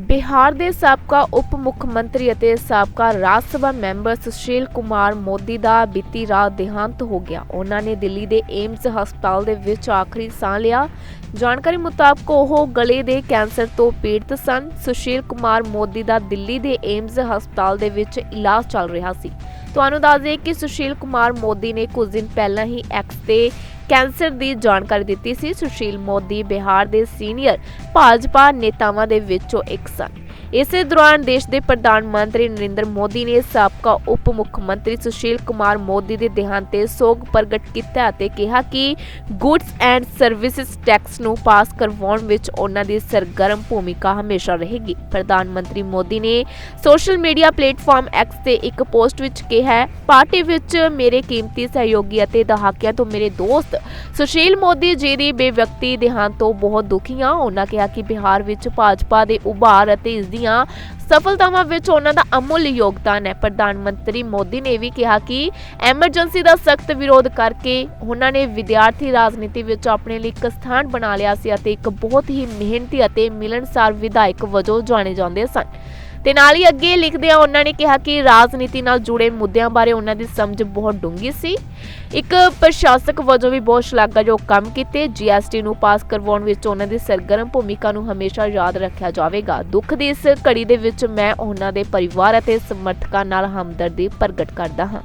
ਬਿਹਾਰ ਦੇ ਸਾਬਕਾ ਉਪ ਮੁੱਖ ਮੰਤਰੀ ਅਤੇ ਸਾਬਕਾ ਰਾਜ ਸਭਾ ਮੈਂਬਰ ਸੁਸ਼ੀਲ ਕੁਮਾਰ ਮੋਦੀ ਦਾ ਬੀਤੀ ਰਾਤ ਦੇਹਾਂਤ ਹੋ ਗਿਆ। ਉਹਨਾਂ ਨੇ ਦਿੱਲੀ ਦੇ ਏਮਜ਼ ਹਸਪਤਾਲ ਦੇ ਵਿੱਚ ਆਖਰੀ ਸਾਹ ਲਿਆ। ਜਾਣਕਾਰੀ ਮੁਤਾਬਕ ਉਹ ਗਲੇ ਦੇ ਕੈਂਸਰ ਤੋਂ ਪੀੜਤ ਸਨ। ਸੁਸ਼ੀਲ ਕੁਮਾਰ ਮੋਦੀ ਦਾ ਦਿੱਲੀ ਦੇ ਏਮਜ਼ ਹਸਪਤਾਲ ਦੇ ਵਿੱਚ ਇਲਾਜ ਚੱਲ ਰਿਹਾ ਸੀ। ਤੁਹਾਨੂੰ ਦੱਸ ਦਈਏ ਕਿ ਸੁਸ਼ੀਲ ਕੁਮਾਰ ਮੋਦੀ ਨੇ ਕੁਝ ਦਿਨ ਪਹਿਲਾਂ ਹੀ ਐਕਸ ਤੇ ਕੈਂਸਰ ਦੀ ਜਾਣਕਾਰੀ ਦਿੱਤੀ ਸੀ। ਸੁਸ਼ੀਲ ਮੋਦੀ ਬਿਹਾਰ ਦੇ ਸੀਨੀਅਰ ਭਾਜਪਾ ਨੇਤਾਵਾਂ ਦੇ ਵਿੱਚੋਂ ਇੱਕ ਸਨ। ਇਸੇ ਦੌਰਾਨ ਦੇਸ਼ ਦੇ ਪ੍ਰਧਾਨ ਮੰਤਰੀ ਨਰਿੰਦਰ ਮੋਦੀ ਨੇ ਸਾਬਕਾ ਉਪ ਮੁੱਖ ਮੰਤਰੀ ਸੁਸ਼ੀਲ ਕੁਮਾਰ ਮੋਦੀ ਦੇ ਦੇਹਾਂਤ ਤੇ ਸੋਗ ਪ੍ਰਗਟ ਕੀਤਾ ਅਤੇ ਕਿਹਾ ਕਿ ਗੁੱਡਸ ਐਂਡ ਸਰਵਿਸਿਜ਼ ਟੈਕਸ ਨੂੰ ਪਾਸ ਕਰਵਾਉਣ ਵਿੱਚ ਉਹਨਾਂ ਦੀ ਸਰਗਰਮ ਭੂਮਿਕਾ ਹਮੇਸ਼ਾ ਰਹੇਗੀ। ਪ੍ਰਧਾਨ ਮੰਤਰੀ ਮੋਦੀ ਨੇ ਸੋਸ਼ਲ ਮੀਡੀਆ ਪਲੇਟਫਾਰਮ ਐਕਸ ਤੇ ਇੱਕ ਪੋਸਟ ਵਿੱਚ ਕਿਹਾ ਪਾਰਟੀ ਵਿੱਚ ਮੇਰੇ ਕੀਮਤੀ ਸਹਿਯੋਗੀ ਅਤੇ ਦਹਾਕਿਆਂ ਤੋਂ ਮੇਰੇ ਦੋਸਤ ਸੁਸ਼ੀਲ ਮੋਦੀ ਜੀ ਦੀ ਬੇਵਕਤੀ ਦੇਹਾਂਤ ਤੋਂ ਬਹੁਤ ਦੁਖੀ ਹਾਂ। ਉਹਨਾਂ ਕਿਹਾ ਕਿ ਬਿਹਾਰ ਵਿੱਚ ਭਾਜਪਾ ਦੇ ਉਭਾਰ ਅਤੇ ਇਸ ਦੀਆਂ ਸਫਲਤਾਵਾਂ ਵਿੱਚ ਉਹਨਾਂ ਦਾ ਅਮੁੱਲ ਯੋਗਦਾਨ ਹੈ। ਪ੍ਰਧਾਨ ਮੰਤਰੀ ਮੋਦੀ ਨੇ ਵੀ ਕਿਹਾ ਕਿ ਐਮਰਜੈਂਸੀ ਦਾ ਸਖਤ ਵਿਰੋਧ ਕਰਕੇ ਉਹਨਾਂ ਨੇ ਵਿਦਿਆਰਥੀ ਰਾਜਨੀਤੀ ਵਿੱਚ ਆਪਣੇ ਲਈ ਇੱਕ ਸਥਾਨ ਬਣਾ ਲਿਆ ਸੀ ਅਤੇ ਇੱਕ ਬਹੁਤ ਹੀ ਮਿਹਨਤੀ ਅਤੇ ਮਿਲਣਸਾਰ ਵਿਧਾਇਕ ਵਜੋਂ ਜਾਣੇ ਜਾਂਦੇ ਸਨ। ਤੇ ਨਾਲ ਹੀ ਅੱਗੇ ਲਿਖਦਿਆਂ ਉਹਨਾਂ ਨੇ ਕਿਹਾ ਕਿ ਰਾਜਨੀਤੀ ਨਾਲ ਜੁੜੇ ਮੁੱਦਿਆਂ ਬਾਰੇ ਉਹਨਾਂ ਦੀ ਸਮਝ ਬਹੁਤ ਡੂੰਘੀ ਸੀ। ਇੱਕ ਪ੍ਰਸ਼ਾਸਕ ਵਜੋਂ ਵੀ ਬਹੁਤ ਸ਼ਲਾਘਾਯੋਗ ਕੰਮ ਕੀਤੇ। ਜੀਐਸਟੀ ਨੂੰ ਪਾਸ ਕਰਵਾਉਣ ਵਿੱਚ ਉਹਨਾਂ ਦੀ ਸਰਗਰਮ ਭੂਮਿਕਾ ਨੂੰ ਹਮੇਸ਼ਾ ਯਾਦ ਰੱਖਿਆ ਜਾਵੇਗਾ। ਦੁੱਖ ਦੀ ਇਸ ਘੜੀ ਦੇ ਵਿੱਚ ਮੈਂ ਉਹਨਾਂ ਦੇ ਪਰਿਵਾਰ ਅਤੇ ਸਮਰਥਕਾਂ ਨਾਲ ਹਮਦਰਦੀ ਪ੍ਰਗਟ ਕਰਦਾ ਹਾਂ।